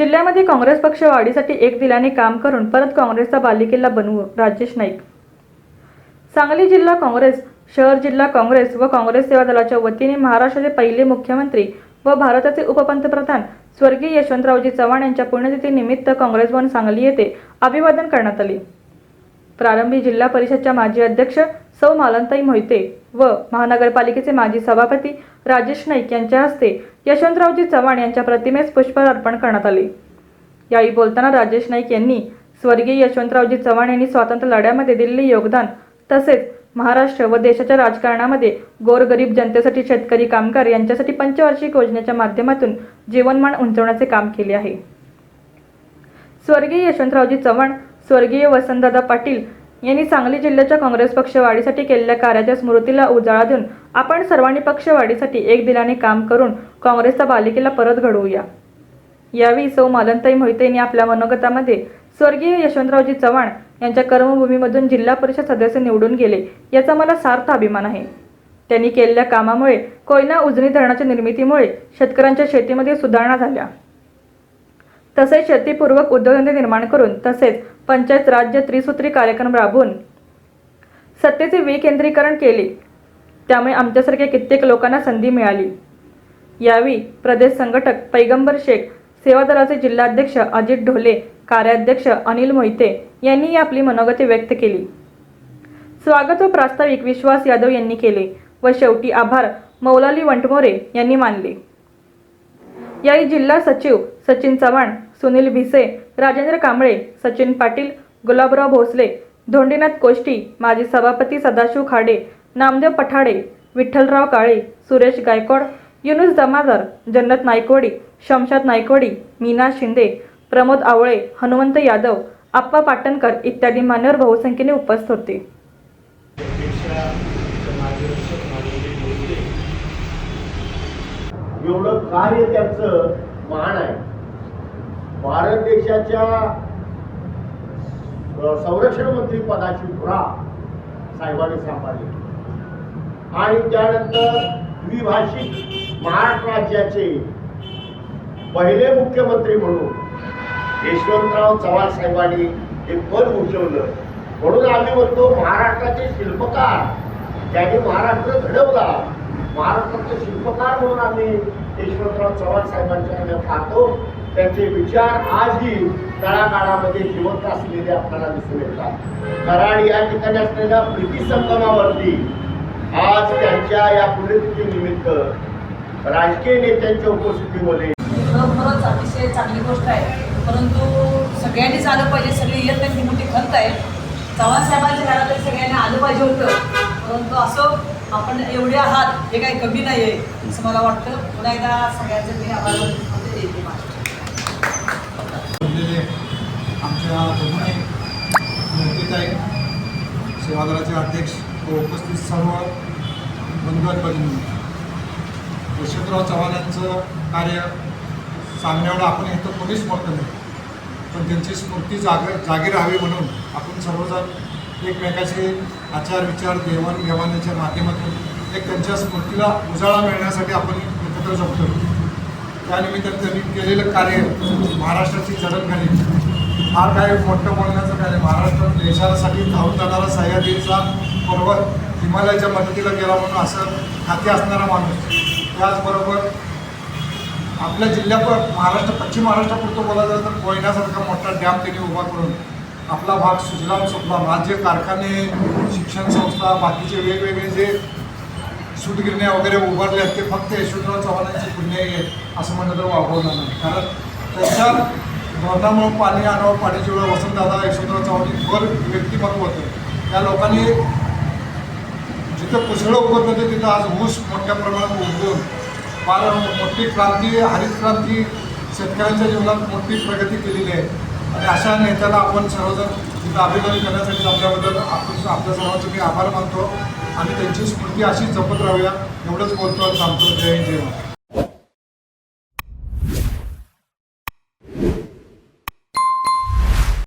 जिल्ह्यामध्ये काँग्रेस पक्ष वाढीसाठी एक दिलाने काम करून परत काँग्रेसचा बालिकेला बनवू राजेश नाईक. सांगली जिल्हा काँग्रेस शहर जिल्हा काँग्रेस व काँग्रेस सेवा दलाच्या वतीने महाराष्ट्राचे पहिले मुख्यमंत्री व भारताचे उपपंतप्रधान स्वर्गीय यशवंतरावजी चव्हाण यांच्या पुण्यतिथीनिमित्त काँग्रेस भवन सांगली येथे अभिवादन करण्यात आले. प्रारंभी जिल्हा परिषदच्या माजी अध्यक्ष सौ मालंताई मोहिते व महानगरपालिकेचे माजी सभापती राजेश नाईक यांच्या हस्ते यशवंतरावजी चव्हाण यांच्या प्रतिमेस पुष्पहार अर्पण करण्यात आले. यावेळी बोलताना राजेश नाईक यांनी स्वर्गीय यशवंतरावजी चव्हाण यांनी स्वातंत्र्य लढ्यामध्ये दिलेले योगदान तसेच महाराष्ट्र व देशाच्या राजकारणामध्ये गोरगरीब जनतेसाठी शेतकरी कामगार यांच्यासाठी पंचवार्षिक योजनेच्या माध्यमातून जीवनमान उंचवण्याचे काम केले आहे. स्वर्गीय यशवंतरावजी चव्हाण स्वर्गीय वसंतदादा पाटील यांनी सांगली जिल्ह्याच्या काँग्रेस पक्षवाढीसाठी केलेल्या कार्याच्या स्मृतीला उजाळा देऊन आपण सर्वांनी पक्षवाढीसाठी एक दिलाने काम करून काँग्रेसचा बालिकेला परत घडवूया. यावेळी सौ मालनताई मोहिते यांनी आपल्या मनोगतामध्ये स्वर्गीय यशवंतरावजी चव्हाण यांच्या कर्मभूमीमधून जिल्हा परिषद सदस्य निवडून गेले याचा मला सार्थ अभिमान आहे. त्यांनी केलेल्या कामामुळे कोयना उजनी धरणाच्या निर्मितीमुळे शेतकऱ्यांच्या शेतीमध्ये सुधारणा झाल्या. तसेच शेतीपूर्वक उद्योगधंदे निर्माण करून तसेच पंचायत राज्य त्रिसूत्री कार्यक्रम राबवून सत्तेचे विकेंद्रीकरण केले. त्यामुळे आमच्यासारख्या कित्येक लोकांना संधी मिळाली. यावेळी प्रदेश संघटक पैगंबर शेख सेवादलाचे जिल्हाध्यक्ष अजित ढोले कार्याध्यक्ष अनिल मोहिते यांनी आपली मनोगती व्यक्त केली. स्वागत व प्रास्ताविक विश्वास यादव यांनी केले व शेवटी आभार मौलाली वंटमोरे यांनी मानले. यावेळी जिल्हा सचिव सचिन चव्हाण सुनील भिसे राजेंद्र कांबळे सचिन पाटील गुलाबराव भोसले धोंडीनाथ कोष्टी माजी सभापती सदाशिव खाडे नामदेव पठाडे विठ्ठलराव काळे सुरेश गायकवाड युनुस जमादार जन्नत नायकवडी शमशाद नायकवडी मीना शिंदे प्रमोद आवळे हनुमंत यादव आप्पा पाटणकर इत्यादी मान्यवर बहुसंख्येने उपस्थित होते. एवढं कार्य त्यांचं महान आहे. भारत देशाच्या संरक्षण मंत्री पदाची धुरा साहेबांनी सांभाळली. आणि त्यानंतर द्विभाषिक महाराष्ट्र राज्याचे पहिले मुख्यमंत्री म्हणून यशवंतराव चव्हाण साहेबांनी हे पद उचवलं म्हणून आम्ही म्हणतो महाराष्ट्राचे शिल्पकार ज्यांनी महाराष्ट्र घडवला महाराष्ट्राचे शिल्पकार म्हणून आम्ही यशवंतराव चव्हाण साहेबांच्या पाहतो. त्यांचे विचार आजही तळागाळामध्ये जिवंत असलेले आपल्याला दिसून येतात. कराड या ठिकाणी असलेल्या प्रीती संगमावरती आज त्यांच्या या पुण्यतिथी निमित्त राजकीय नेत्यांच्या उपस्थितीमध्ये खरोखरच अतिशय चांगली गोष्ट आहे. परंतु सगळ्यांनीच आलं पाहिजे सगळी येत नाही ती मोठी खंत आहे. चव्हाण साहेबांच्या घरात तरी सगळ्यांनी आलं पाहिजे होतं. परंतु असं आपण एवढे आहात हे काही कमी नाही आहे असं मला वाटतं. पुन्हा एकदा सगळ्यांचे मी आभार सेवादलाचे अध्यक्ष व उपस्थित सर्व बंधू भगिनी यशवंतराव चव्हाण यांचं कार्य सांगण्यावर आपण इथं कोणीच मोठं नाही. पण त्यांची स्मृती जाग जागी राहावी म्हणून आपण सर्वजण एकमेकाचे आचार विचार देवाणघेवाणीच्या माध्यमातून एक त्यांच्या स्मृतीला उजाळा मिळण्यासाठी आपण एकत्र जमतो त्यानिमित्ताने त्यांनी केलेलं कार्य महाराष्ट्राची जडणघडणी हा काय मोठं बोलण्याचं काय नाही. महाराष्ट्र देशासाठी धावून जाणारा सह्याद्रीचा पर्वत हिमालयाच्या मदतीला गेला म्हणून असं खाती असणारा माणूस. त्याचबरोबर आपल्या जिल्ह्यात महाराष्ट्र पश्चिम महाराष्ट्रापुरतं बोलायचं तर कोयनासारखा मोठा डॅम त्यांनी उभा करून आपला भाग सुजलाम सुफलाम राज्य कारखाने शिक्षण संस्था बाकीचे वेगवेगळे जे सूतगिरण्या वगैरे उभारले आहेत ते फक्त यशवंतराव चव्हाणांची पुण्य आहे असं म्हणलं तर वापरलं नाही कारण त्याच्या धरणामुळं पाणी आणावं पाण्याची वेळ वसंतदादा यशवंतराव चव्हाण भर व्यक्तिमत्व होतं त्या लोकांनी जिथं कुसळं उगत होते तिथं आज ऊस मोठ्या प्रमाणात उगवून फार मोठी क्रांती हरित क्रांती शेतकऱ्यांच्या जीवनात मोठी प्रगती केलेली आहे. आणि अशा नेत्याला आपण सर्वजण तिथं अभिनंदन करण्यासाठी आपल्याबद्दल आपण आपल्या सर्वांचे मी आभार मानतो. आणि त्यांची स्मृती अशी जपत राहूया. एवढंच बोलतो आणि सांगतो जय जय